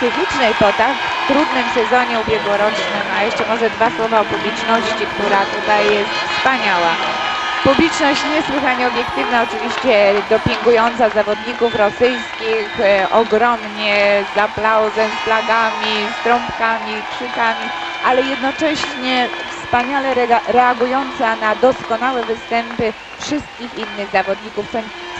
psychicznej po tak trudnym sezonie ubiegłorocznym, a jeszcze może dwa słowa o publiczności, która tutaj jest wspaniała. Publiczność niesłychanie obiektywna, oczywiście dopingująca zawodników rosyjskich, e, ogromnie z aplauzem, z flagami, z trąbkami, krzykami, ale jednocześnie wspaniale reagująca na doskonałe występy wszystkich innych zawodników,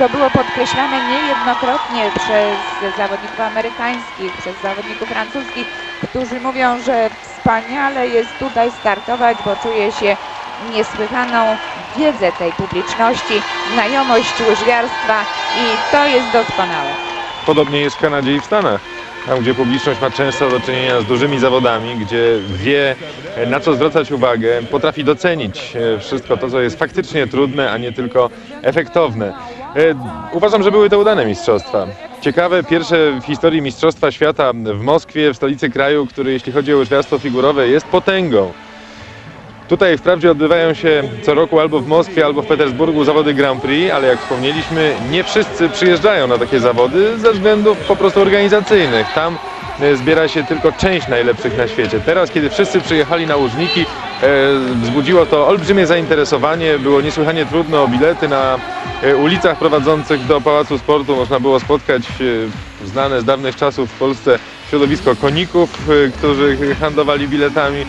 co było podkreślane niejednokrotnie przez zawodników amerykańskich, przez zawodników francuskich, którzy mówią, że wspaniale jest tutaj startować, bo czuje się niesłychaną wiedzę tej publiczności, znajomość łyżwiarstwa i to jest doskonałe. Podobnie jest w Kanadzie i w Stanach. Tam, gdzie publiczność ma często do czynienia z dużymi zawodami, gdzie wie, na co zwracać uwagę, potrafi docenić e, wszystko to, co jest faktycznie trudne, a nie tylko efektowne. E, Uważam, że były to udane mistrzostwa. Ciekawe, pierwsze w historii Mistrzostwa Świata w Moskwie, w stolicy kraju, który jeśli chodzi o łyżwiarstwo figurowe jest potęgą. Tutaj wprawdzie odbywają się co roku albo w Moskwie, albo w Petersburgu zawody Grand Prix, ale jak wspomnieliśmy, nie wszyscy przyjeżdżają na takie zawody ze względów po prostu organizacyjnych. Tam e, zbiera się tylko część najlepszych na świecie. Teraz, kiedy wszyscy przyjechali na łużniki, e, wzbudziło to olbrzymie zainteresowanie. Było niesłychanie trudno o bilety na ulicach prowadzących do Pałacu Sportu. Można było spotkać e, znane z dawnych czasów w Polsce środowisko koników, e, którzy handlowali biletami.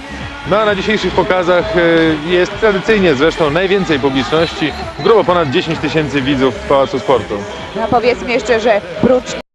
No a na dzisiejszych pokazach e, jest tradycyjnie zresztą najwięcej publiczności, grubo ponad 10 tysięcy widzów w Pałacu Sportu. No powiedzmy jeszcze, że prócz